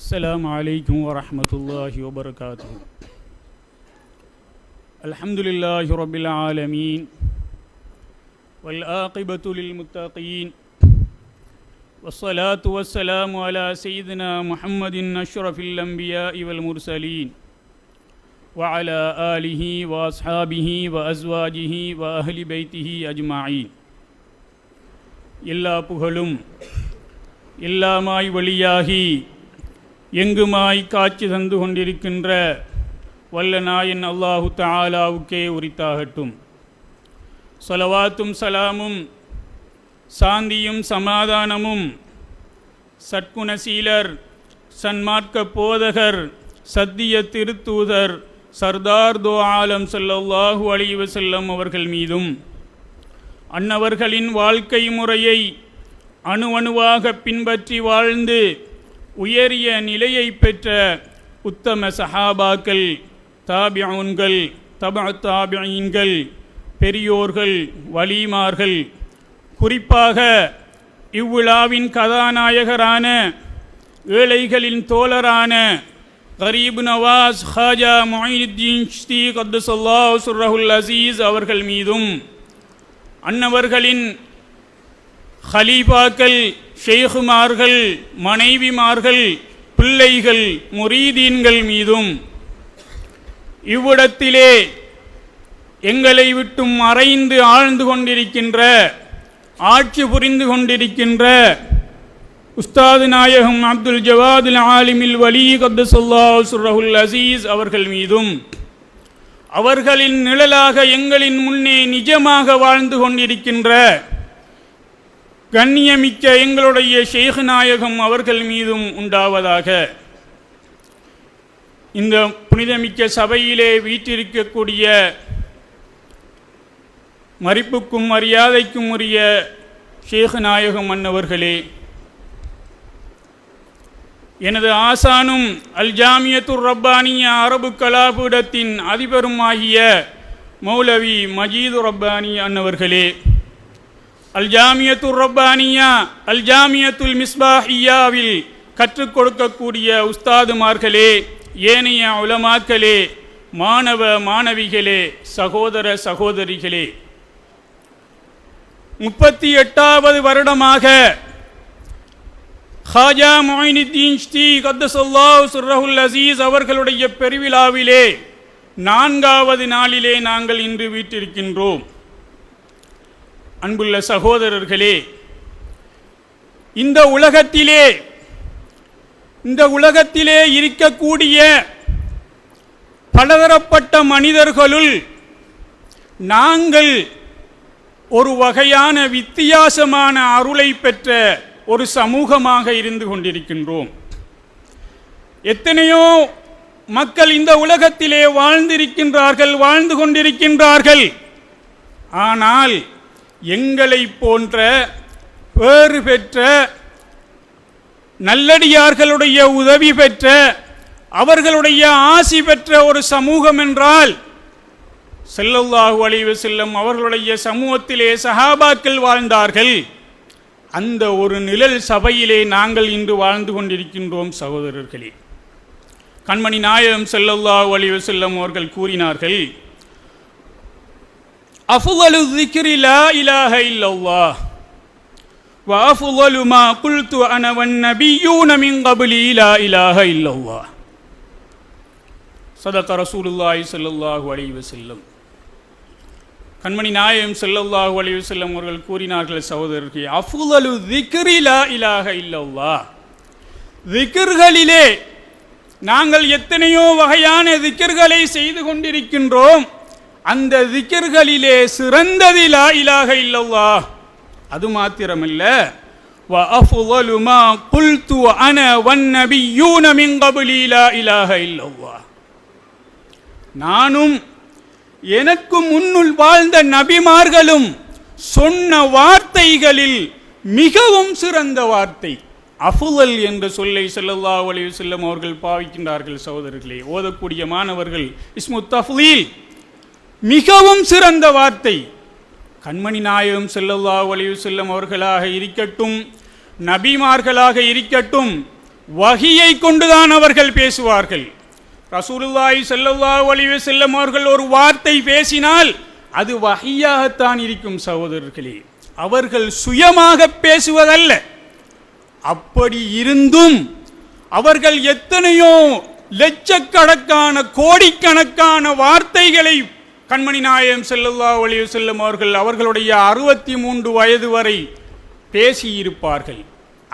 السلام عليكم ورحمة الله وبركاته الحمد لله رب العالمين والآقبة للمتقين والصلاة والسلام على سيدنا محمد أشرف الأنبياء والمرسلين وعلى آله وأصحابه وأزواجه وأهل بيته أجمعين எல்லா புகழும் எல்லாமாய் வழியாகி எங்குமாய் காட்சி தந்து கொண்டிருக்கின்ற வல்ல நாயன் அல்லாஹு தாலாவுக்கே உரித்தாகட்டும். சொலவாத்தும் சலாமும் சாந்தியும் சமாதானமும் சற்குணசீலர் சன்மார்க்க போதகர் சத்திய திருத்தூதர் சர்தார் தோ ஆலம் ஸல்லல்லாஹு அலைஹி செல்லம் அவர்கள் மீதும் அன்னவர்களின் வாழ்க்கை முறையை அணுவணுவாக பின்பற்றி வாழ்ந்து உயரிய நிலையை பெற்ற உத்தம சஹாபாக்கள் தாபியன்கள் தப தாபியன்கள் பெரியோர்கள் வலிமார்கள். குறிப்பாக இவ்விழாவின் கதாநாயகரான ஏழைகளின் தோழரான கரீப் நவாஸ் ஹாஜா மொயினுத்தீன் ஸ்ரீ கத்துசல்லா சுர்ரஹுல் அசீஸ் அவர்கள் மீதும் அன்னவர்களின் ஹலீஃபாக்கள் ஷேகுமார்கள் மனைவிமார்கள் பிள்ளைகள் முரீதீன்கள் மீதும் இவ்விடத்திலே எங்களை விட்டும் மறைந்து ஆழ்ந்து கொண்டிருக்கின்ற ஆட்சி புரிந்து கொண்டிருக்கின்ற உஸ்தாது நாயகம் அப்துல் ஜவாதுல் ஆலிமில் வலி கப்துல்லா சுர்ரஹுல் அசீஸ் அவர்கள் மீதும் அவர்களின் நிழலாக எங்களின் முன்னே நிஜமாக வாழ்ந்து கொண்டிருக்கின்ற கண்ணியமிக்க எங்களுடைய ஷேகு நாயகம் அவர்கள் மீதும் உண்டாவதாக. இந்த புனிதமிக்க சபையிலே வீற்றிருக்கக்கூடிய மறிப்புக்கும் மரியாதைக்கும் உரிய ஷேகு நாயகம் அன்னவர்களே எனது ஆசானும் அல் ஜாமியத்துர் ரப்பானிய அரபு கலாபீடத்தின் அதிபரும் ஆகிய மௌலவி மஜீது ரப்பானி அன்னவர்களே அல் ஜாமியத்துர் ரப்பானியா அல் ஜாமியத்துல் மிஸ்பாஹியாவில் கற்றுக் கொடுக்கக்கூடிய உஸ்தாதுமார்களே ஏனைய உலமாக்களே மாணவ மாணவிகளே சகோதர சகோதரிகளே. முப்பத்தி எட்டாவது வருடமாக ஹாஜா மொயினுத்தீன் ஸ்ரீ கத்தசல்லா சுர்ரஹுல் அசீஸ் அவர்களுடைய பெருவிழாவிலே நான்காவது நாளிலே நாங்கள் இன்று வீட்டிருக்கின்றோம். அன்புள்ள சகோதரர்களே இந்த உலகத்திலே இந்த உலகத்திலே இருக்கக்கூடிய பலதரப்பட்ட மனிதர்களுள் நாங்கள் ஒரு வகையான வித்தியாசமான அருளை பெற்ற ஒரு சமூகமாக இருந்து கொண்டிருக்கின்றோம். எத்தனையோ மக்கள் இந்த உலகத்திலே வாழ்ந்திருக்கின்றார்கள் வாழ்ந்து கொண்டிருக்கின்றார்கள். ஆனால் எங்களை போன்ற பேறு பெற்ற நல்லடியார்களுடைய உதவி பெற்ற அவர்களுடைய ஆசி பெற்ற ஒரு சமூகம் என்றால் செல்லல்லாஹு அழிவு செல்லும் அவர்களுடைய சமூகத்திலே சஹாபாக்கள் வாழ்ந்தார்கள். அந்த ஒரு நிழல் சபையிலே நாங்கள் இன்று வாழ்ந்து கொண்டிருக்கின்றோம் சகோதரர்களே. கண்மணி நாயகம் செல்லல்லாஹு அழிவு செல்லும் அவர்கள் கூறினார்கள் அஃபுலு திக்ரி லா இலாஹ இல்லல்லாஹ் وأفضل ما قلت أنا والنبيون من قبلي لا إله إلا الله صدق رسول الله صلى الله عليه وسلم கண்மணி நாயம் செல்லல்லாஹு அலைஹி வஸல்லம் அவர்கள் கூறினார்கள் சகோதரர்களே அஃபுலு திக்ரி லா இலாஹ இல்லல்லாஹ் திக்ர்களிலே நாங்கள் எத்தனையோ வகையான திக்ர்களை செய்து கொண்டிருக்கின்றோம் அந்த திக்ர்களிலே சிறந்தது லா இலாஹ இல்லல்லாஹ் அது மாத்திரமல்ல وأفضل ما قلت أنا والنبيون من قبلي لا إله إلا الله நானும் எனக்கு முன்னுள் வாழ்ந்த நபிமார்களும் சொன்ன வார்த்தைகளில் மிகவும் சிறந்த வார்த்தை அஃபுதல் என்ற சொல்லை ஸல்லல்லாஹு அலைஹி வஸல்லம் அவர்கள் பாவிக்கின்றார்கள் சகோதரர்களே ஓதக்கூடிய மாணவர்கள் இஸ்முத் தஃலீல் மிகவும் சிறந்த வார்த்தை. கண்மணி நாயகம் செல்லல்லா ஒளிவு செல்லும் அவர்களாக இருக்கட்டும் நபிமார்களாக இருக்கட்டும் வகியை கொண்டுதான் அவர்கள் பேசுவார்கள். ரசூலுல்லாய் செல்லல்லா ஒளிவு செல்லும் அவர்கள் ஒரு வார்த்தை பேசினால் அது வகையாகத்தான் இருக்கும் சகோதரர்களே. அவர்கள் சுயமாக பேசுவதல்ல. அப்படி இருந்தும் அவர்கள் எத்தனையோ லட்சக்கணக்கான கோடிக்கணக்கான வார்த்தைகளை கண்மணி நாயம் செல்லல்லா அலைஹி செல்லும் அவர்கள் அவர்களுடைய அறுபத்தி மூன்று வயது வரை பேசியிருப்பார்கள்.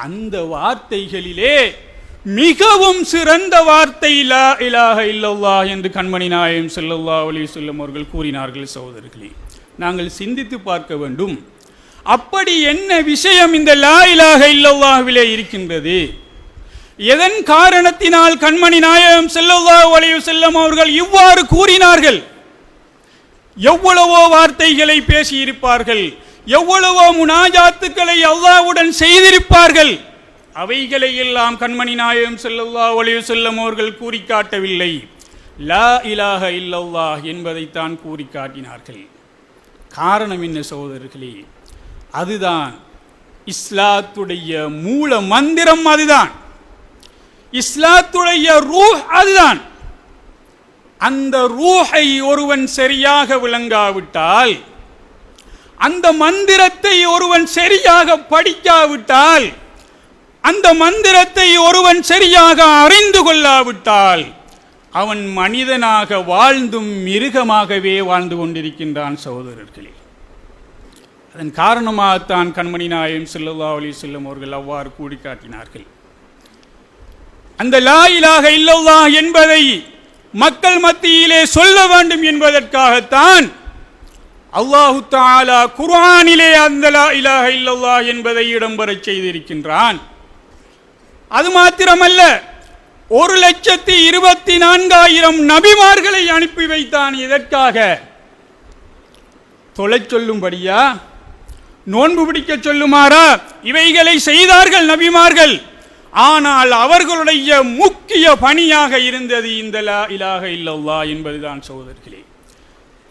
அந்த வார்த்தைகளிலே மிகவும் சிறந்த வார்த்தை லா இலாக இல்லல்லா என்று கண்மணி நாயம் செல்லல்லா அலைஹி செல்லும் அவர்கள் கூறினார்கள் சகோதரர்களே. நாங்கள் சிந்தித்து பார்க்க வேண்டும். அப்படி என்ன விஷயம் இந்த லா இலாக இல்லல்லாவிலே இருக்கின்றது? எதன் காரணத்தினால் கண்மணி நாயகம் செல்லவா அலைஹி செல்லும் அவர்கள் இவ்வாறு கூறினார்கள்? எவ்வளவோ வார்த்தைகளை பேசியிருப்பார்கள் எவ்வளவோ முனாஜாத்துக்களை அல்லாவுடன் செய்திருப்பார்கள். அவைகளை எல்லாம் கண்மணி நாயகம் செல்லவா ஒளிவு செல்லும் அவர்கள் கூறி காட்டவில்லை லா இலாக இல்லல்லாஹ் என்பதைத்தான் கூறி காட்டினார்கள் காரணம் என்ன சகோதரர்களே? அதுதான் இஸ்லாத்துடைய மூல மந்திரம் அதுதான். இஸ்லாத்துடைய ரூ அதுதான். அந்த ரூஹை ஒருவன் சரியாக விளங்காவிட்டால் அந்த மந்திரத்தை ஒருவன் சரியாக படிக்காவிட்டால் அந்த மந்திரத்தை ஒருவன் சரியாக அறிந்து கொள்ளாவிட்டால் அவன் மனிதனாக வாழ்ந்தும் மிருகமாகவே வாழ்ந்து கொண்டிருக்கின்றான் சகோதரர்களே. அதன் காரணமாகத்தான் கண்மணி நாயம் செல்லல்லா அலி செல்லும் அவர்கள் அவ்வாறு கூடி காட்டினார்கள் அந்த லா இலாஹ என்பதை மக்கள் மத்தியிலே சொல்ல வேண்டும் என்பதற்காகத்தான் அல்லாஹு தாலா குர்ஆனிலே அந்த லா இலாஹ என்பதை இடம்பெறச் செய்திருக்கின்றான். அது மாத்திரமல்ல ஒரு லட்சத்தி இருபத்தி நான்காயிரம் நபிமார்களை அனுப்பி வைத்தான் எதற்காக? தொலை சொல்லும்படியா? நோன்பு பிடிக்க சொல்லுமாறா? இவைகளை செய்தார்கள் நபிமார்கள். ஆனால் அவர்களுடைய முக்கிய பணியாக இருந்தது இந்த லா இலாக இல்லல்லா என்பதுதான் சகோதரர்களே.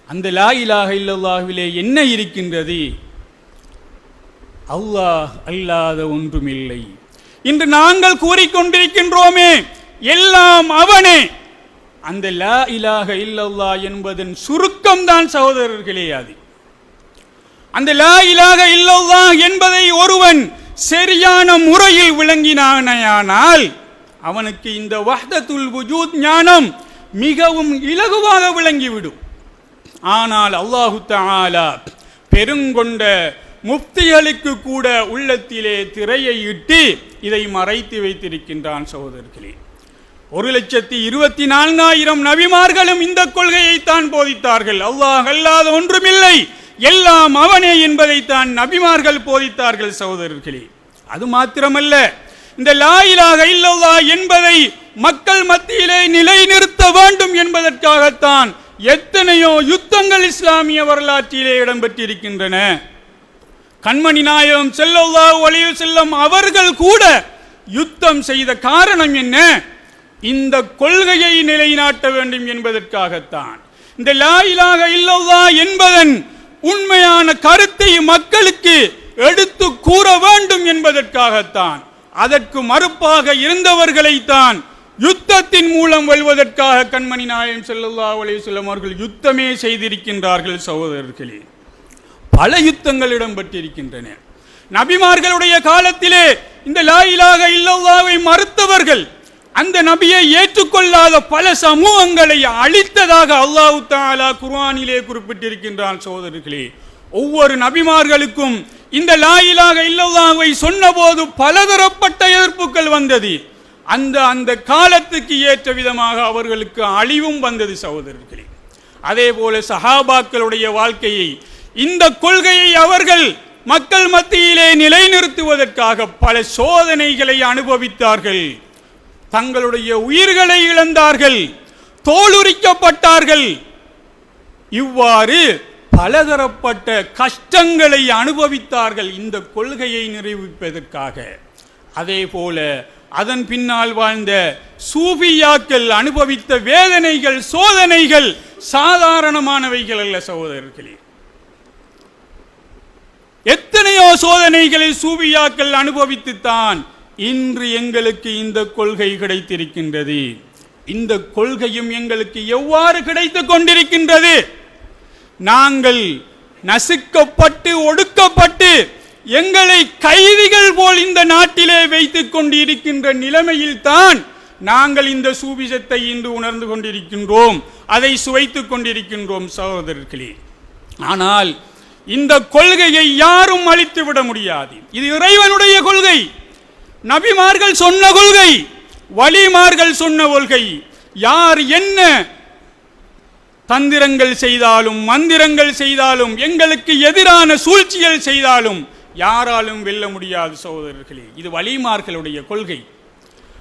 அந்த லா இலாக இல்லல்லாவிலே என்ன இருக்கின்றது? அல்லாஹ் அல்லாத ஒன்றுமில்லை. இன்று நாங்கள் கூறிக்கொண்டிருக்கின்றோமே எல்லாம் அவனே. அந்த லா இலாக இல்லல்லா என்பதன் சுருக்கம் தான் சகோதரர்களே அது. அந்த லா இலாக இல்லல்லா என்பதை ஒருவன் சரியான முறையில் விளங்கினானையானால் அவனுக்கு இந்த வஹ்தத்துல் வஜூத் ஞானம் மிகவும் இலகுவாக விளங்கிவிடும். ஆனால் அல்லாஹு தாலா பெருங்கொண்ட முப்திகளுக்கு கூட உள்ளத்திலே திரையை இட்டு இதை மறைத்து வைத்திருக்கின்றான் சகோதரர்களே. ஒரு லட்சத்தி இருபத்தி நான்காயிரம் நபிமார்களும் இந்த கொள்கையைத்தான் போதித்தார்கள். அல்லாஹ் அல்லாத ஒன்றுமில்லை. எல்லாம் அவனே என்பதைத்தான் நபிமார்கள் போதித்தார்கள் சகோதரர்களே. அது மாத்திரமல்ல இந்த லாயிலாக இல்லல்லா என்பதை மக்கள் மத்தியிலே நிலைநிறுத்த வேண்டும் என்பதற்காகத்தான் எத்தனையோ யுத்தங்கள் இஸ்லாமிய வரலாற்றிலே இடம்பெற்றிருக்கின்றன. கண்மணி நாயகம் செல்லல்லா ஒளிவு செல்லும் அவர்கள் கூட யுத்தம் செய்த காரணம் என்ன? இந்த கொள்கையை நிலைநாட்ட வேண்டும் என்பதற்காகத்தான். இந்த லாயிலாக இல்லல்லா என்பதன் உண்மையான கருத்தை மக்களுக்கு எடுத்து கூற வேண்டும் என்பதற்காகத்தான். அதற்கு மறுப்பாக இருந்தவர்களைத்தான் யுத்தத்தின் மூலம் வெல்வதற்காக கண்மணி நாயம் செல்லல்லா அலைஹி செல்லும் அவர்கள் யுத்தமே செய்திருக்கின்றார்கள் சகோதரர்களே. பல யுத்தங்கள் இடம்பெற்றிருக்கின்றன. நபிமார்களுடைய காலத்திலே இந்த லாயிலாக இல்லல்லாவை மறுத்தவர்கள் அந்த நபியை ஏற்றுக்கொள்ளாத பல சமூகங்களை அழித்ததாக அல்லாஹு தாலா குர்ஆனிலே குறிப்பிட்டிருக்கின்றான் சோதர்களே ஒவ்வொரு நபிமார்களுக்கும் இந்த லாயிலாக இல்லல்லாவை சொன்னபோது பலதரப்பட்ட எதிர்ப்புகள் வந்தது. அந்த அந்த காலத்துக்கு ஏற்ற விதமாக அவர்களுக்கு அழிவும் வந்தது சகோதரர்களே. அதே போல சஹாபாக்களுடைய வாழ்க்கையை இந்த கொள்கையை அவர்கள் மக்கள் மத்தியிலே நிலைநிறுத்துவதற்காக பல சோதனைகளை அனுபவித்தார்கள். தங்களுடைய உயிர்களை இழந்தார்கள் தோலுரிக்கப்பட்டார்கள். இவ்வாறு பலதரப்பட்ட கஷ்டங்களை அனுபவித்தார்கள் இந்த கொள்கையை நிரூபிப்பதற்காக. அதே போல அதன் பின்னால் வாழ்ந்த சூபியாக்கள் அனுபவித்த வேதனைகள் சோதனைகள் சாதாரணமானவைகள் அல்ல சகோதரர்களே. எத்தனையோ சோதனைகளை சூபியாக்கள் அனுபவித்துத்தான் இன்று எங்களுக்கு இந்த கொள்கை கிடைத்திருக்கின்றது. இந்த கொள்கையும் எங்களுக்கு எவ்வாறு கிடைத்து கொண்டிருக்கின்றது? நாங்கள் நசுக்கப்பட்டு ஒடுக்கப்பட்டு எங்களை கைதிகள் போல் இந்த நாட்டிலே வைத்துக் கொண்டிருக்கின்ற நிலைமையில்தான் நாங்கள் இந்த சூபிசத்தை இன்று உணர்ந்து கொண்டிருக்கின்றோம். அதை சுவைத்துக் கொண்டிருக்கின்றோம் சகோதரர்களே. ஆனால் இந்த கொள்கையை யாரும் அழித்து விட முடியாது. இது இறைவனுடைய கொள்கை. நபிமார்கள் சொன்ன கொள்கை வலிமார்கள் சொன்ன கொள்கை யார் என்ன தந்திரங்கள் செய்தாலும் மந்திரங்கள் செய்தாலும் எங்களுக்கு எதிரான சூழ்ச்சிகள் செய்தாலும் யாராலும் வெல்ல முடியாது சகோதரர்களே. இது வலிமார்களுடைய கொள்கை.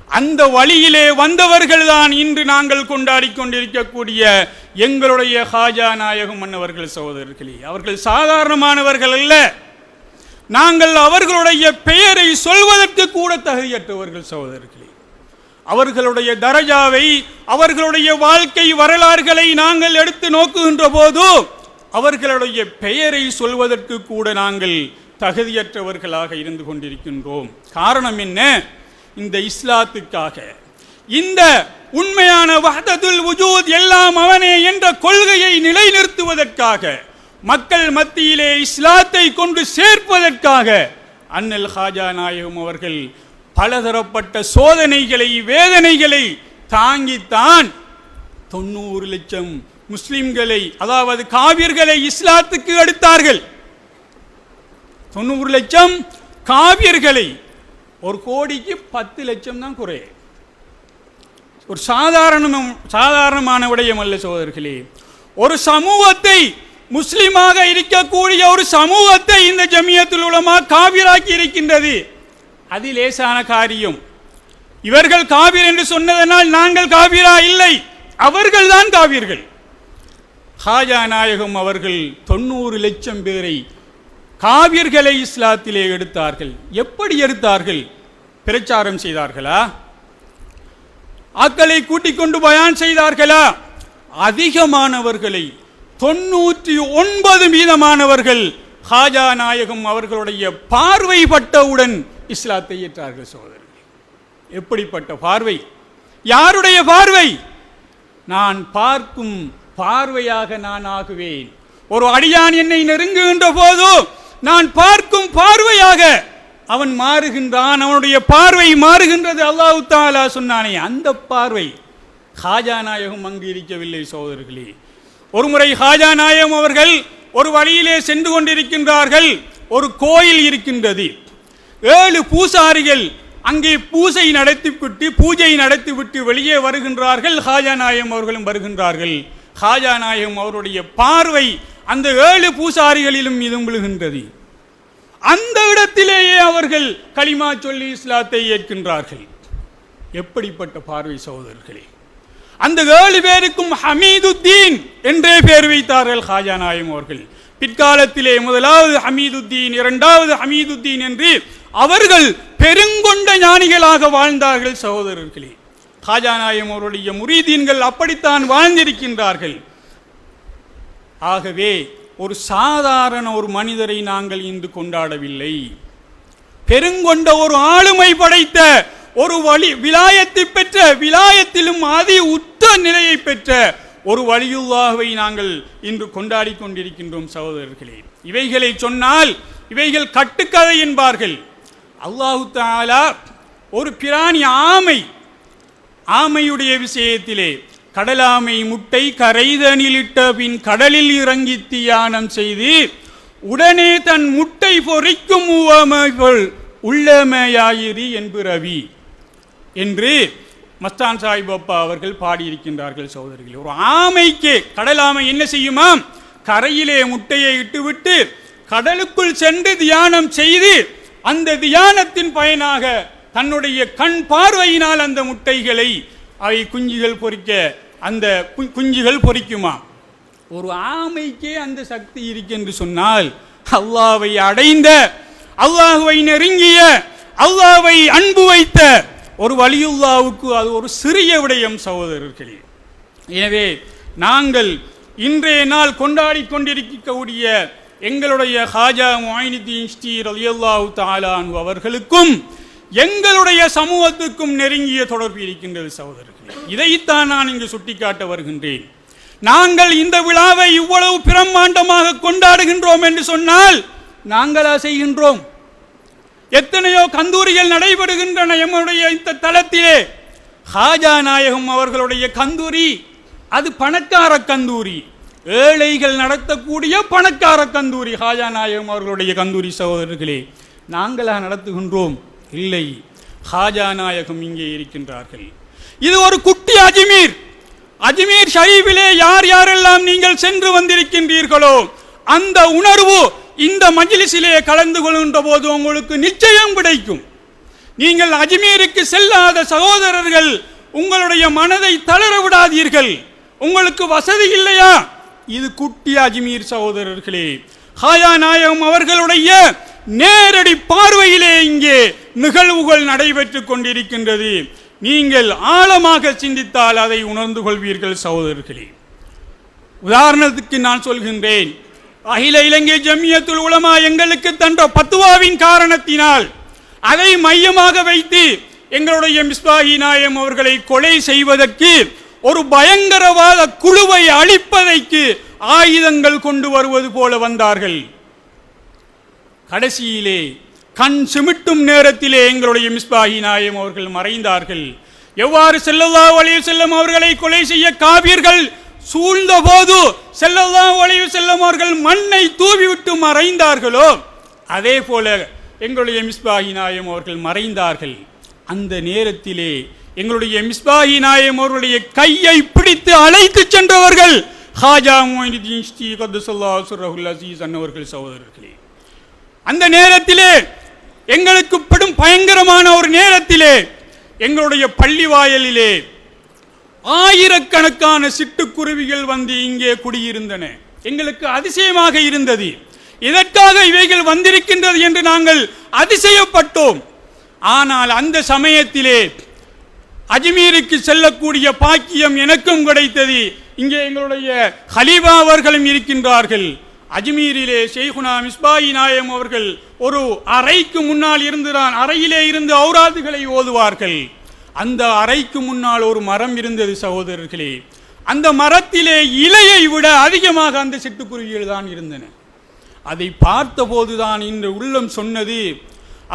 அந்த வழியிலே வந்தவர்கள் தான் இன்று நாங்கள் கொண்டாடி கொண்டிருக்கக்கூடிய எங்களுடைய ஹாஜா நாயகம் மன்னவர்கள் சகோதரர்களே. அவர்கள் சாதாரணமானவர்கள் அல்ல. நாங்கள் அவர்களுடைய பெயரை சொல்வதற்கு கூட தகுதியற்றவர்கள் சகோதரர்களே. அவர்களுடைய தரஜாவை அவர்களுடைய வாழ்க்கை வரலாறுகளை நாங்கள் எடுத்து நோக்குகின்ற போது அவர்களுடைய பெயரை சொல்வதற்கு கூட நாங்கள் தகுதியற்றவர்களாக இருந்து கொண்டிருக்கின்றோம். காரணம் என்ன? இந்த இஸ்லாத்துக்காக. இந்த உண்மையான வஹதத்துல் உஜூத் எல்லாம் அவனே என்ற கொள்கையை நிலைநிறுத்துவதற்காக. மக்கள் மத்தியிலே இஸ்லாத்தை கொண்டு சேர்ப்பதற்காக அண்ணல் ஹாஜா நாயகம் அவர்கள் பலதரப்பட்ட சோதனைகளை வேதனைகளை தாங்கித்தான் தொண்ணூறு லட்சம் முஸ்லிம்களை அதாவது காவியர்களை இஸ்லாத்துக்கு எடுத்தார்கள் தொண்ணூறு லட்சம் காவியர்களை ஒரு கோடிக்கு பத்து லட்சம் தான் குறை. ஒரு சாதாரண சாதாரணமான விடயம் அல்ல சோதர்களே. ஒரு சமூகத்தை முஸ்லிமாக இருக்கக்கூடிய ஒரு சமூகத்தை இந்த ஜமியத்துல் உலமா காவிராக்கி இருக்கின்றது. அது லேசான காரியம். இவர்கள் காவிர் என்று சொன்னதனால் நாங்கள் காவிரா இல்லை. அவர்கள் தான் காவிர்கள் ஹாஜா நாயகம் அவர்கள் தொண்ணூறு லட்சம் பேரை காவியர்களை இஸ்லாத்திலே எடுத்தார்கள். எப்படி எடுத்தார்கள்? பிரச்சாரம் செய்தார்களா? ஆக்களை கூட்டிக் கொண்டு பயான் செய்தார்களா? அதிகமானவர்களை தொண்ணூற்றி ஒன்பது வீதமானவர்கள் ஹாஜா நாயகம் அவர்களுடைய பார்வைப்பட்டவுடன் இஸ்லாத்தை ஏற்றார்கள் சோதரர்கள் எப்படிப்பட்ட பார்வை? யாருடைய பார்வை? நான் பார்க்கும் பார்வையாக நான் ஆகுவேன். ஒரு அடியான் என்னை நெருங்குகின்ற போதோ நான் பார்க்கும் பார்வையாக அவன் மாறுகின்றான் அவனுடைய பார்வை மாறுகின்றது அல்லாஹு தாலா சொன்னானே அந்த பார்வை ஹாஜா நாயகம் அங்கு இருக்கவில்லை சோதர்களே ஒருமுறை ஹாஜா நாயம் அவர்கள் ஒரு வழியிலே சென்று கொண்டிருக்கின்றார்கள். ஒரு கோயில் இருக்கின்றது. ஏழு பூசாரிகள் அங்கே பூசை நடத்திவிட்டு பூஜை நடத்திவிட்டு வெளியே வருகின்றார்கள். ஹாஜா நாயம் அவர்களும் வருகின்றார்கள். ஹாஜா நாயகம் அவருடைய பார்வை அந்த ஏழு பூசாரிகளிலும் இதும் விழுகின்றது. அந்த இடத்திலேயே அவர்கள் களிமா சொல்லி இஸ்லாத்தை ஏற்கின்றார்கள். எப்படிப்பட்ட பார்வை சகோதரர்களே? அந்த ஏழு பேருக்கும் ஹமீதுத்தீன் என்றே பேர் வைத்தார்கள் ஹாஜா நாயம் அவர்கள். பிற்காலத்திலே முதலாவது ஹமீதுத்தீன் இரண்டாவது ஹமீதுத்தீன் என்று அவர்கள் பெருங்கொண்ட ஞானிகளாக வாழ்ந்தார்கள் சகோதரர்களே. ஹாஜா நாயம் அவருடைய முரீதீன்கள் அப்படித்தான் வாழ்ந்திருக்கின்றார்கள். ஆகவே ஒரு சாதாரண ஒரு மனிதரை நாங்கள் இன்று கொண்டாடவில்லை. பெருங்கொண்ட ஒரு ஆளுமை படைத்த ஒரு வழி விலாயத்தை பெற்ற விலாயத்திலும் அதி உத்த நிலையை பெற்ற ஒரு வலியுல்லாவை நாங்கள் இன்று கொண்டாடி கொண்டிருக்கின்றோம் சகோதரர்களே. இவைகளை சொன்னால் இவைகள் கட்டுக்கதை என்பார்கள். அல்லாஹு தாலா ஒரு பிராணி ஆமை ஆமையுடைய விஷயத்திலே கடலாமை முட்டை கரைதனிலிட்ட பின் கடலில் இறங்கி தியானம் செய்து உடனே தன் முட்டை பொறிக்கும் உவமைகள் உள்ளமையாயிரி ரவி. என்று மஸ்தான் சாஹிப் அப்பா அவர்கள் பாடியிருக்கின்றார்கள் சகோதரிகள் ஒரு ஆமைக்கு கடல் ஆமை என்ன செய்யுமாம் கரையிலே முட்டையை இட்டுவிட்டு கடலுக்குள் சென்று தியானம் செய்து அந்த தியானத்தின் பயனாக தன்னுடைய கண் பார்வையினால் அந்த முட்டைகளை அவை குஞ்சுகள் பொறிக்க அந்த கு- குஞ்சுகள் பொறிக்குமா? ஒரு ஆமைக்கே அந்த சக்தி இருக்கென்று சொன்னால் அல்லாவை அடைந்த அல்லாஹுவை நெருங்கிய அல்லாவை அன்பு வைத்த ஒரு வலியுல்லாவுக்கு அது ஒரு சிறிய விடயம் சகோதரர்களே. எனவே நாங்கள் இன்றைய நாள் கொண்டாடி கொண்டிருக்கக்கூடிய எங்களுடைய ஹாஜா மொயினுதீன் ஸ்ரீ ரலியல்லாஹு தாலான் அவர்களுக்கும் எங்களுடைய சமூகத்துக்கும் நெருங்கிய தொடர்பு இருக்கின்றது சகோதரர்களே. இதைத்தான் நான் இங்கு சுட்டிக்காட்ட வருகின்றேன். நாங்கள் இந்த விழாவை இவ்வளவு பிரம்மாண்டமாக கொண்டாடுகின்றோம் என்று சொன்னால் நாங்களா செய்கின்றோம்? எத்தனையோ கந்தூரிகள் நடைபெறுகின்றன எம்முடைய இந்த தளத்திலே. ஹாஜா நாயகம் அவர்களுடைய கந்தூரி அது பணக்கார கந்தூரி. ஏழைகள் நடத்தக்கூடிய பணக்கார கந்தூரி ஹாஜா நாயகம் அவர்களுடைய கந்தூரி சகோதரர்களே. நாங்களாக நடத்துகின்றோம்? இல்லை. ஹாஜா நாயகம் இங்கே இருக்கின்றார்கள். இது ஒரு குட்டி அஜ்மீர். அஜ்மீர் ஷரீஃபிலே யார் யாரெல்லாம் நீங்கள் சென்று வந்திருக்கின்றீர்களோ அந்த உணர்வு இந்த மஜிலிசிலே கலந்து கொள்கின்ற போது உங்களுக்கு நிச்சயம் கிடைக்கும். நீங்கள் அஜ்மீருக்கு செல்லாத சகோதரர்கள் உங்களுடைய மனதை தளர விடாதீர்கள். உங்களுக்கு வசதி இல்லையா? இது குட்டி அஜ்மீர் சகோதரர்களே. ஹாயா நாயகம் அவர்களுடைய நேரடி பார்வையிலே இங்கே நிகழ்வுகள் நடைபெற்றுக் கொண்டிருக்கின்றது. நீங்கள் ஆழமாக சிந்தித்தால் அதை உணர்ந்து கொள்வீர்கள் சகோதரர்களே. உதாரணத்துக்கு நான் சொல்கின்றேன். அகில இலங்கை ஜமியத்துல் உலமா எங்களுக்கு தந்த பத்துவாவின் காரணத்தினால் அதை மையமாக வைத்து எங்களுடைய மிஸ்பாஹி நாயம் அவர்களை கொலை செய்வதற்கு ஒரு பயங்கரவாத குழுவை அழிப்பதைக்கு ஆயுதங்கள் கொண்டு வருவது போல வந்தார்கள். கடைசியிலே கண் சிமிட்டும் நேரத்திலே எங்களுடைய மிஸ்பாஹி நாயம் அவர்கள் மறைந்தார்கள். எவ்வாறு செல்லல்லா வழியில் செல்லும் அவர்களை கொலை செய்ய காவியர்கள் சூழ்ந்த போது செல்லதான் ஒளிவு செல்லும் அவர்கள் மண்ணை தூவிவிட்டு மறைந்தார்களோ அதே போல எங்களுடைய மிஸ்பாஹி நாயம் அவர்கள் மறைந்தார்கள். அந்த நேரத்திலே எங்களுடைய மிஸ்பாஹி நாயம் அவர்களுடைய கையை பிடித்து அழைத்து சென்றவர்கள் ஹாஜா மொய்னுதீன் ஸ்ரீ கதுசல்லா சுரஹுல் அசீஸ் அன்னவர்கள் சகோதரர்களே. அந்த நேரத்திலே எங்களுக்கு படும் பயங்கரமான ஒரு நேரத்திலே எங்களுடைய பள்ளி வாயலிலே ஆயிரக்கணக்கான சிட்டுக்குருவிகள் வந்து இங்கே குடியிருந்தன. எங்களுக்கு அதிசயமாக இருந்தது. இதற்காக இவைகள் வந்திருக்கின்றது என்று நாங்கள் அதிசயப்பட்டோம். ஆனால் அந்த சமயத்திலே அஜ்மீருக்கு செல்லக்கூடிய பாக்கியம் எனக்கும் கிடைத்தது. இங்கே எங்களுடைய ஹலீபா அவர்களும் இருக்கின்றார்கள். அஜ்மீரிலே ஷெய்குனா மிஸ்பாயி நாயம் அவர்கள் ஒரு அறைக்கு முன்னால் இருந்துதான் அறையிலே இருந்து ஔராதுகளை ஓதுவார்கள். அந்த அறைக்கு முன்னால் ஒரு மரம் இருந்தது சகோதரர்களே. அந்த மரத்திலே இலையை விட அதிகமாக அந்த சிட்டுக்குருவிகள் தான் இருந்தன. அதை பார்த்தபோதுதான் இன்று உள்ளம் சொன்னது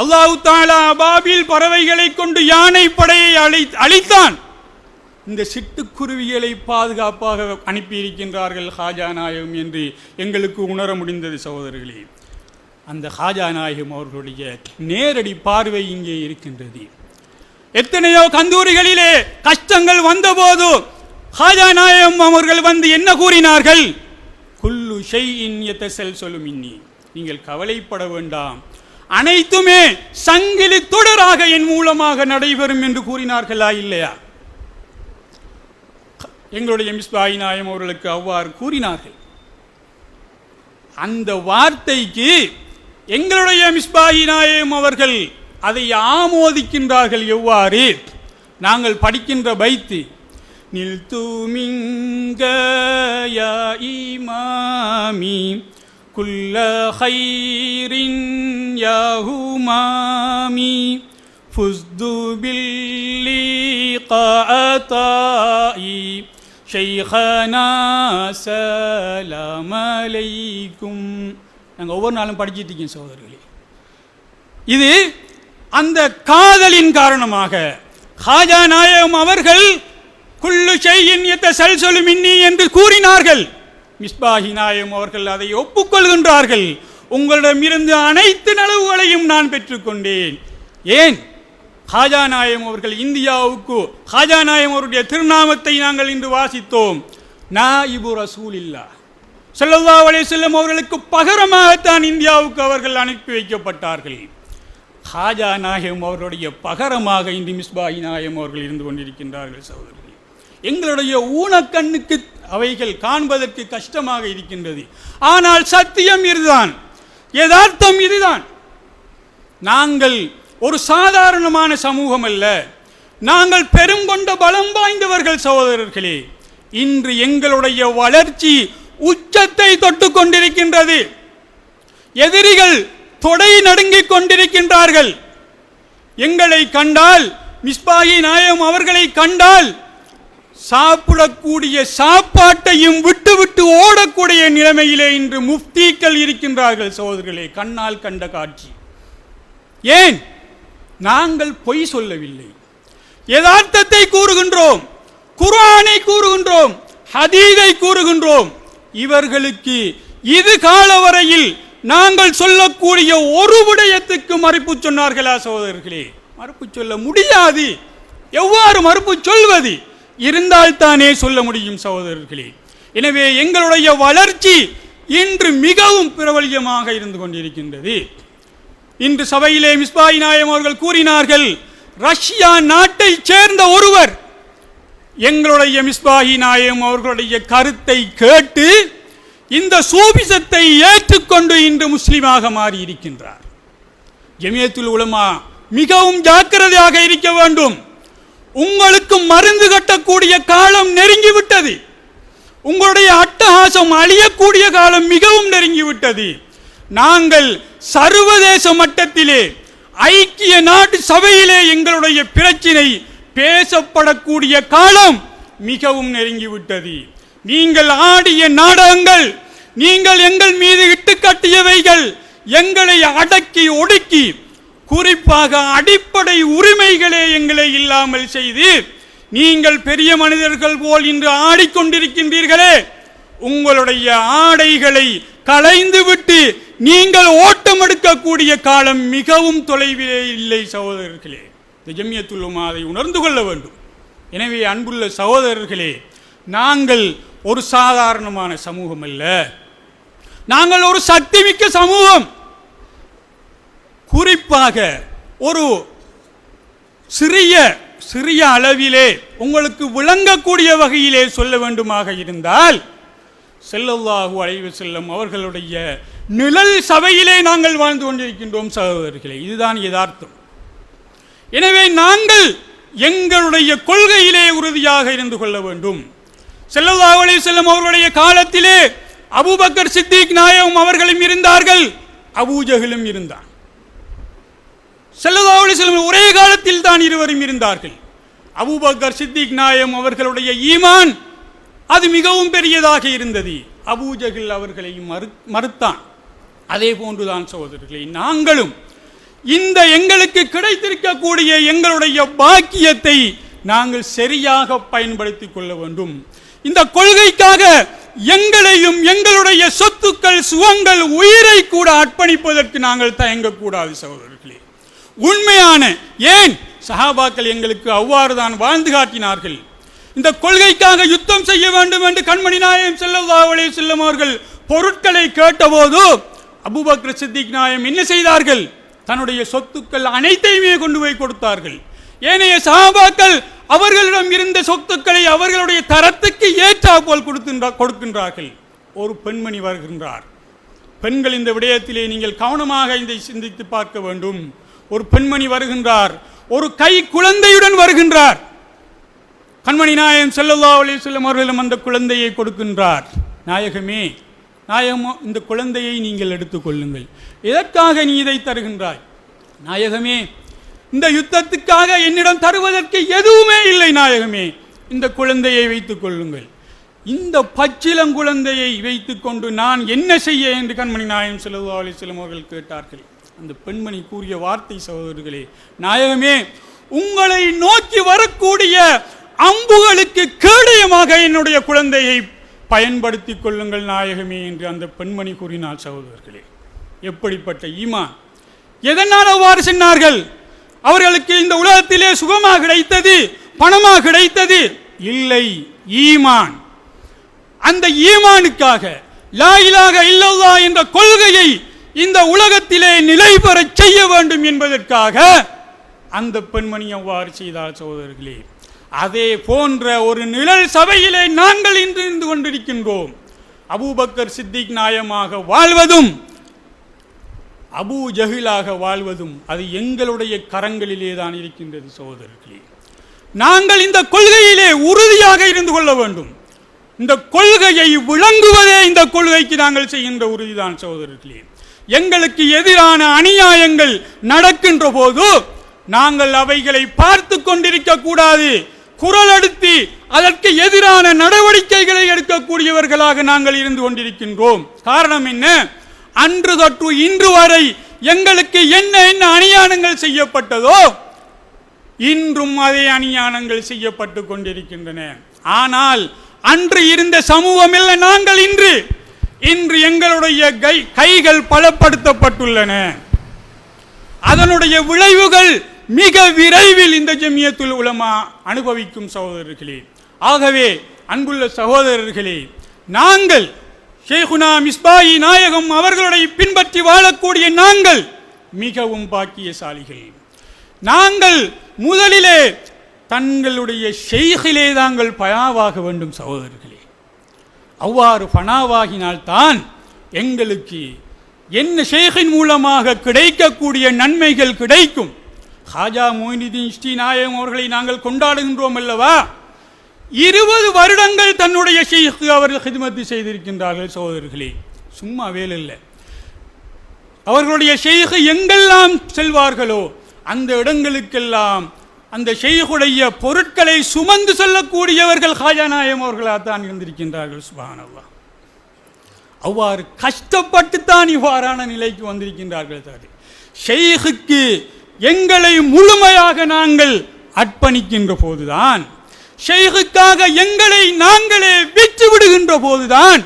அல்லாஹு தாலா அபாபில் பறவைகளை கொண்டு யானை படையை அழை அழித்தான். இந்த சிட்டுக்குருவிகளை பாதுகாப்பாக அனுப்பியிருக்கின்றார்கள் ஹாஜா நாயகம் என்று எங்களுக்கு உணர முடிந்தது சகோதரர்களே. அந்த ஹாஜா நாயகம் அவர்களுடைய நேரடி பார்வை இங்கே இருக்கின்றது. எத்தனையோ கந்தூரிகளிலே கஷ்டங்கள் வந்தபோது ஹாஜா நாயகம் அவர்கள் வந்து என்ன கூறினார்கள்? குல்லு ஷைஇன் யத்தசல் சொல்லும் இன்னி நீங்கள் கவலைப்பட வேண்டாம். அனைத்துமே சங்கிலி தொடராக என் மூலமாக நடைபெறும் என்று கூறினார்களா இல்லையா? எங்களுடைய மிஸ்பாய் நாயம் அவர்களுக்கு அவ்வாறு கூறினார்கள். அந்த வார்த்தைக்கு எங்களுடைய மிஸ்பாயி நாயம் அவர்கள் அதை ஆமோதிக்கின்றார்கள் எவ்வாறு? நாங்கள் படிக்கின்ற பைத்து நில் தூமிங்கி யா இமாமி குல்ல ஹைரின் யா ஹுமாமி ஃபுஸ்து பில்லிகாத்தாயி ஷைஹனா சலமலைக்கும் நாங்கள் ஒவ்வொரு நாளும் படிச்சுட்டு இருக்கோம் சகோதரர்களே. இது அந்த காதலின் காரணமாக ஹாஜா நாயகம் அவர்கள் குள்ளு செய்யின் எத்த செல் சொல்லும் இன்னி என்று கூறினார்கள். மிஸ்பாஹி நாயகம் அவர்கள் அதை ஒப்புக்கொள்கின்றார்கள். உங்களிடமிருந்து அனைத்து நலவுகளையும் நான் பெற்றுக்கொண்டேன். ஏன்? ஹாஜா நாயம் அவர்கள் இந்தியாவுக்கு ஹாஜா நாயம் அவருடைய திருநாமத்தை நாங்கள் இன்று வாசித்தோம். நா இபு ரசூல் இல்லா செல்லல்லா செல்லம் அவர்களுக்கு பகரமாகத்தான் இந்தியாவுக்கு அவர்கள் அனுப்பி வைக்கப்பட்டார்கள். ஹாஜா நாயகம் அவர்களுடைய பகரமாக இந்த மிஸ்பாஹி நாயம் அவர்கள் இருந்து கொண்டிருக்கின்றார்கள் சகோதரர்கள். எங்களுடைய ஊனக்கண்ணுக்கு அவைகள் காண்பதற்கு கஷ்டமாக இருக்கின்றது. ஆனால் சத்தியம் இதுதான். யதார்த்தம் இதுதான். நாங்கள் ஒரு சாதாரணமான சமூகம் அல்ல. நாங்கள் பெருங்கொண்ட பலம் வாய்ந்தவர்கள் சகோதரர்களே. இன்று எங்களுடைய வளர்ச்சி உச்சத்தை தொட்டு கொண்டிருக்கின்றது. எதிரிகள் தொடை நடுங்கிக் கொண்டிருக்கின்றார்கள். எங்களை கண்டால் மிஸ்பாகி நாயம் அவர்களை கண்டால் சாப்பிடக்கூடிய சாப்பாட்டையும் விட்டுவிட்டு ஓடக்கூடிய நிலைமையிலே இன்று முஃப்தீக்கள் இருக்கின்றார்கள் சகோதரர்களே கண்ணால் கண்ட காட்சி. ஏன்? நாங்கள் பொய் சொல்லவில்லை. யதார்த்தத்தை கூறுகின்றோம் குரானை கூறுகின்றோம் ஹதீதை கூறுகின்றோம். இவர்களுக்கு இது கால வரையில் நாங்கள் சொல்லக்கூடிய ஒரு விடயத்துக்கு மறுப்பு சொன்னார்களா சகோதரர்களே? மறுப்பு சொல்ல முடியாது. எவ்வாறு மறுப்பு சொல்வது? இருந்தால் தானே சொல்ல முடியும் சகோதரர்களே. எனவே எங்களுடைய வளர்ச்சி இன்று மிகவும் பிரபல்யமாக இருந்து கொண்டிருக்கின்றது. இன்று சபையிலே மிஸ்பாய் நாயம் அவர்கள் கூறினார்கள் ரஷ்யா நாட்டை சேர்ந்த ஒருவர் எங்களுடைய மிஸ்பாஹி நாயம் அவர்களுடைய கருத்தை கேட்டு இந்த சூபிசத்தை ஏற்றுக்கொண்டு இன்று முஸ்லீமாக மாறி இருக்கின்றார் ஜமியத்துல் உலமா மிகவும் ஜாக்கிரதையாக இருக்க வேண்டும். உங்களுக்கு மருந்து கட்டக்கூடிய காலம் நெருங்கிவிட்டது. உங்களுடைய அட்டகாசம் அழியக்கூடிய காலம் மிகவும் நெருங்கிவிட்டது. நாங்கள் சர்வதேச மட்டத்திலே ஐக்கிய நாட்டு சபையிலே எங்களுடைய பிரச்சினை பேசப்படக்கூடிய காலம் மிகவும் நெருங்கிவிட்டது. நீங்கள் ஆடிய நாடகங்கள் நீங்கள் எங்கள் மீது இட்டு கட்டியவைகள் எங்களை அடக்கி ஒடுக்கி குறிப்பாக அடிப்படை உரிமைகளே எங்களை இல்லாமல் செய்து நீங்கள் பெரிய மனிதர்கள் போல் இன்று ஆடிக்கொண்டிருக்கின்றீர்களே உங்களுடைய ஆடைகளை களைந்து விட்டு நீங்கள் ஓட்டம் எடுக்கக்கூடிய காலம் மிகவும் தொலைவிலே இல்லை சகோதரர்களே. இந்த அதை உணர்ந்து கொள்ள வேண்டும். எனவே அன்புள்ள சகோதரர்களே நாங்கள் ஒரு சாதாரணமான சமூகம் அல்ல. நாங்கள் ஒரு சக்திமிக்க சமூகம். குறிப்பாக ஒரு சிறிய சிறிய அளவிலே உங்களுக்கு விளங்கக்கூடிய வகையிலே சொல்ல வேண்டுமாக இருந்தால் செல்லல்லாஹு அழைவு செல்லும் அவர்களுடைய நிழல் சபையிலே நாங்கள் வாழ்ந்து கொண்டிருக்கின்றோம் சகோதரர்களே. இதுதான் யதார்த்தம். எனவே நாங்கள் எங்களுடைய கொள்கையிலே உறுதியாக இருந்து கொள்ள வேண்டும். செல்லல்லாஹு அலைஹி செல்லம் அவர்களுடைய காலத்திலே அபூபக்கர் சித்திக் நாயகம் அவர்களும் இருந்தார்கள். அபூஜஹலும் இருந்தான். செல்லல்லாஹு அலைஹி ஒரே காலத்தில் தான் இருவரும் இருந்தார்கள். அபூபக்கர் சித்திக் நாயம் அவர்களுடைய ஈமான் அது மிகவும் பெரியதாக இருந்தது. அபூஜகில் அவர்களை மறு மறுத்தான். அதே போன்றுதான் சகோதரர்களை நாங்களும் இந்த எங்களுக்கு கிடைத்திருக்கக்கூடிய எங்களுடைய பாக்கியத்தை நாங்கள் சரியாக பயன்படுத்திக் கொள்ள வேண்டும். இந்த கொள்கைக்காக எங்களையும் எங்களுடைய சொத்துக்கள் சுகங்கள் உயிரை கூட அர்ப்பணிப்பதற்கு நாங்கள் தயங்கக்கூடாது சகோதரர்களே. உண்மையான ஏன்? சஹாபாக்கள் எங்களுக்கு அவ்வாறு தான் வாழ்ந்து காட்டினார்கள். இந்த கொள்கைக்காக யுத்தம் செய்ய வேண்டும் என்று கண்மணி நாயம் செல்லவாவளே செல்லும் அவர்கள் பொருட்களை கேட்டபோது அபுபக்ர சித்திக் நாயம் என்ன செய்தார்கள்? தன்னுடைய சொத்துக்கள் அனைத்தையுமே கொண்டு போய் கொடுத்தார்கள். ஏனைய சாபாக்கள் அவர்களிடம் இருந்த சொத்துக்களை அவர்களுடைய தரத்துக்கு ஏற்றா போல் கொடுக்கின்றார்கள். ஒரு பெண்மணி வருகின்றார். பெண்கள் இந்த விடயத்திலே நீங்கள் கவனமாக இதை சிந்தித்து பார்க்க வேண்டும். ஒரு பெண்மணி வருகின்றார். ஒரு கை குழந்தையுடன் வருகின்றார். கண்மணி நாயகம் செல்லல்லா அலி வஸல்லம் அவர்களிடம் அந்த குழந்தையை கொடுக்கின்றார். நாயகமே நாயகமோ இந்த குழந்தையை நீங்கள் எடுத்துக்கொள்ளுங்கள் எதற்காக நீ இதை தருகின்றாய்? நாயகமே இந்த யுத்தத்துக்காக என்னிடம் தருவதற்கு எதுவுமே இல்லை நாயகமே. இந்த குழந்தையை வைத்துக் கொள்ளுங்கள். இந்த பச்சிலங்குழந்தையை வைத்துக்கொண்டு நான் என்ன செய்ய என்று கண்மணி நாயகம் செல்லல்லா அலைஹி அவர்கள் கேட்டார்கள். அந்த பெண்மணி கூறிய வார்த்தை சகோதரர்களே நாயகமே உங்களை நோக்கி வரக்கூடிய அம்புகளுக்கு கேடயமாக என்னுடைய குழந்தையை பயன்படுத்திக் கொள்ளுங்கள் நாயகமே என்று அந்த பெண்மணி கூறினார் சகோதரர்களே. எப்படிப்பட்ட ஈமான்? எதனால் அவ்வாறு சொன்னார்கள்? அவர்களுக்கு இந்த உலகத்திலே சுகமாக கிடைத்தது பணமாக கிடைத்தது இல்லை ஈமான். அந்த ஈமானுக்காக லாயிலாக இல்லல்லா என்ற கொள்கையை இந்த உலகத்திலே நிலை பெற செய்ய வேண்டும் என்பதற்காக அந்த பெண்மணி அவ்வாறு செய்தார் சகோதரர்களே. அதே போன்ற ஒரு நிழல் சபையிலே நாங்கள் இன்று இருந்து கொண்டிருக்கின்றோம். அபூபக்கர் சித்திக் நாயமாக வாழ்வதும் அபூ ஜஹிலாக வாழ்வதும் அது எங்களுடைய கரங்களிலே தான் இருக்கின்றது சகோதரர்களே. நாங்கள் இந்த கொள்கையிலே உறுதியாக இருந்து கொள்ள வேண்டும். இந்த கொள்கையை விளங்குவதே இந்த கொள்கைக்கு நாங்கள் செய்கின்ற உறுதிதான் சகோதரர்களே. எங்களுக்கு எதிரான அநியாயங்கள் நடக்கின்ற போது நாங்கள் அவைகளை பார்த்து கொண்டிருக்க கூடாது. குரல் எடுத்து அதற்கு எதிரான நடவடிக்கைகளை எடுக்கக்கூடியவர்களாக நாங்கள் இருந்து கொண்டிருக்கின்றோம். காரணம் என்ன? அன்று தொற்று இன்று வரை எங்களுக்கு என்ன என்ன அணியானங்கள் செய்யப்பட்டதோ இன்றும் அதே அணியானங்கள் செய்யப்பட்டு கொண்டிருக்கின்றன. ஆனால் அன்று இருந்த சமூகம் இல்லை நாங்கள் இன்று. இன்று எங்களுடைய கை கைகள் பலப்படுத்தப்பட்டுள்ளன. அதனுடைய விளைவுகள் மிக விரைவில் இந்த ஜமியத்துல் உலமா அனுபவிக்கும் சகோதரர்களே. ஆகவே அன்புள்ள சகோதரர்களே நாங்கள் ஷேகுனா மிஸ்பாயி நாயகம் அவர்களுடைய பின்பற்றி வாழக்கூடிய நாங்கள் மிகவும் பாக்கியசாலிகள். நாங்கள் முதலிலே தங்களுடைய ஷெய்கிலே தாங்கள் பயாவாக வேண்டும் சகோதரர்களே. அவ்வாறு பனாவாகினால்தான் எங்களுக்கு என்ன ஷேகின் மூலமாக கிடைக்கக்கூடிய நன்மைகள் கிடைக்கும். ஹாஜா மொய்னுதீன் ஸ்ரீநாயகம் அவர்களை நாங்கள் கொண்டாடுகின்றோம் அல்லவா? இருபது வருடங்கள் தன்னுடைய ஷெய்க்கு அவர்கள் ஹிதமத்து செய்திருக்கின்றார்கள் சகோதரர்களே. சும்மா வேலை இல்லை அவர்களுடைய ஷெய்கு எங்கெல்லாம் செல்வார்களோ அந்த இடங்களுக்கெல்லாம் அந்த ஷெய்குடைய பொருட்களை சுமந்து செல்லக்கூடியவர்கள் ஹாஜாநாயம் அவர்களாக தான் இருந்திருக்கின்றார்கள் சுபானல்லா அவ்வாறு கஷ்டப்பட்டு தான் இவ்வாறான நிலைக்கு வந்திருக்கின்றார்கள் தாரு ஷெய்குக்கு எங்களை முழுமையாக நாங்கள் அர்ப்பணிக்கின்ற போதுதான் ஷெய்குக்காக எங்களை நாங்களே விற்று விடுகின்ற போதுதான்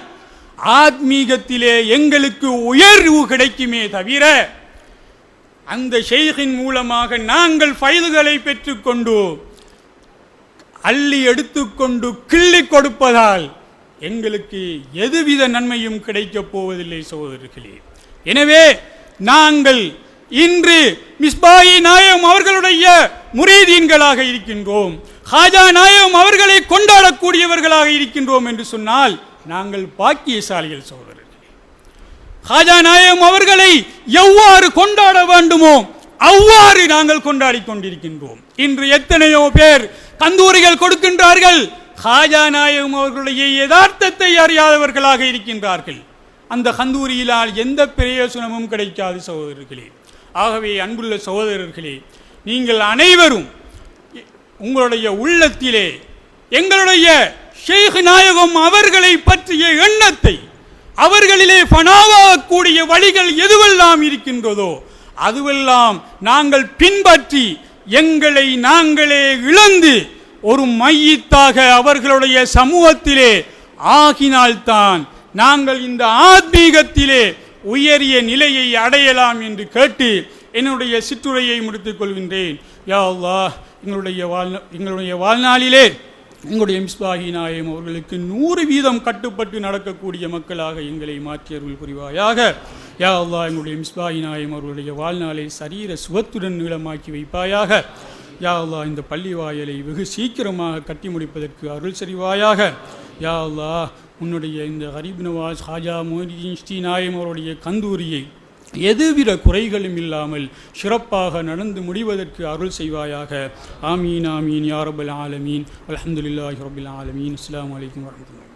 ஆத்மீகத்திலே எங்களுக்கு உயர்வு கிடைக்குமே தவிர அந்த ஷெய்கின் மூலமாக நாங்கள் ஃபைல்களை பெற்றுக்கொண்டு அள்ளி எடுத்துக்கொண்டு கிள்ளி கொடுப்பதால் எங்களுக்கு எதுவித நன்மையும் கிடைக்கப் போவதில்லை சகோதரர்களே. எனவே நாங்கள் இன்று மிஸ்பாயி நாயம் அவர்களுடைய முரீதீன்களாக இருக்கின்றோம். ஹாஜா நாயகம் அவர்களை கொண்டாடக்கூடியவர்களாக இருக்கின்றோம் என்று சொன்னால் நாங்கள் பாக்கியசாலிகள் சகோதரர்களே. ஹாஜா நாயகம் அவர்களை எவ்வாறு கொண்டாட வேண்டுமோ அவ்வாறு நாங்கள் கொண்டாடி கொண்டிருக்கின்றோம். இன்று எத்தனையோ பேர் கந்தூரிகள் கொடுக்கின்றார்கள். ஹாஜா நாயகம் அவர்களுடைய யதார்த்தத்தை அறியாதவர்களாக இருக்கின்றார்கள். அந்த கந்தூரியிலால் எந்த பிரயோசனமும் கிடைக்காது சகோதரர்களே. ஆகவே அன்புள்ள சகோதரர்களே நீங்கள் அனைவரும் உங்களுடைய உள்ளத்திலே எங்களுடைய ஷேக் நாயகம் அவர்களை பற்றிய எண்ணத்தை அவர்களிலே பணாவாகக்கூடிய வழிகள் எதுவெல்லாம் இருக்கின்றதோ அதுவெல்லாம் நாங்கள் பின்பற்றி எங்களை நாங்களே இழந்து ஒரு மையத்தாக அவர்களுடைய சமூகத்திலே ஆகினால்தான் நாங்கள் இந்த ஆத்மீகத்திலே உயரிய நிலையை அடையலாம் என்று கேட்டு என்னுடைய சிற்றுரையை முடித்துக் கொள்கின்றேன். யா அல்லாஹ் எங்களுடைய வாழ்நாள் எங்களுடைய வாழ்நாளிலே எங்களுடைய மிஸ்பாகி நாயம் அவர்களுக்கு நூறு வீதம் கட்டுப்பட்டு நடக்கக்கூடிய மக்களாக எங்களை மாற்றியவர்கள் புரிவாயாக. யா அல்லா எங்களுடைய மிஸ்பாகி நாயம் அவர்களுடைய வாழ்நாளை சரீர சுகத்துடன் நீளமாக்கி வைப்பாயாக. யா அல்லா இந்த பள்ளி வாயலை வெகு சீக்கிரமாக கட்டி முடிப்பதற்கு அருள் சரிவாயாக யா அல்லா உன்னுடைய இந்த ஹரீப் நவாஸ் ஹாஜா மொய்தீன் ஸ்ரீ நாயம் அவருடைய கந்தூரியை எதுவித குறைகளும் இல்லாமல் சிறப்பாக நடந்து முடிவதற்கு அருள் செய்வாயாக. ஆமீன் ஆமீன் யாரபுல் ஆலமீன். அலமதுல்லாஹி ரபுல் ஆலமீன். அஸ்லாம் வலைக்கம் வரமத்துல